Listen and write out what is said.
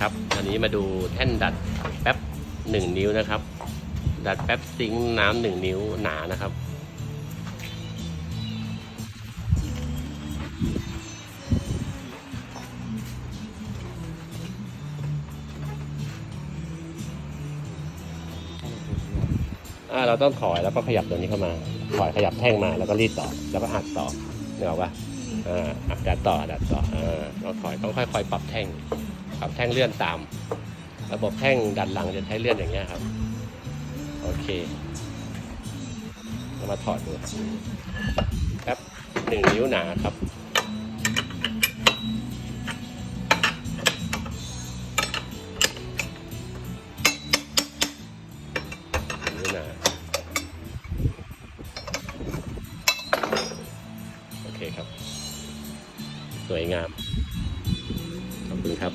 ครับอันนี้มาดูแท่นดัดแป๊บหนึ่งนิ้วนะครับ ดัดแป๊บซิงน้ำหนึ่งนิ้วหนานะครับ อ่าเราต้องถอยแล้วก็ขยับตัวนี้เข้ามา ถอยขยับแท่งมาแล้วก็รีดต่อ แล้วก็อัดต่อเนกออกปะอ่าอัดดัดต่อดัดต่ออ่าเราถอยต้องค่อยๆปรับแท่ง ครับแท่งเลื่อนตาม ระบบแท่งดันหลังจะใช้เลื่อนอย่างเงี้ยครับ โอเคเรามาถอดดูครับหนึ่งนิ้วหนาครับโอเคครับ สวยงาม ขอบคุณครับ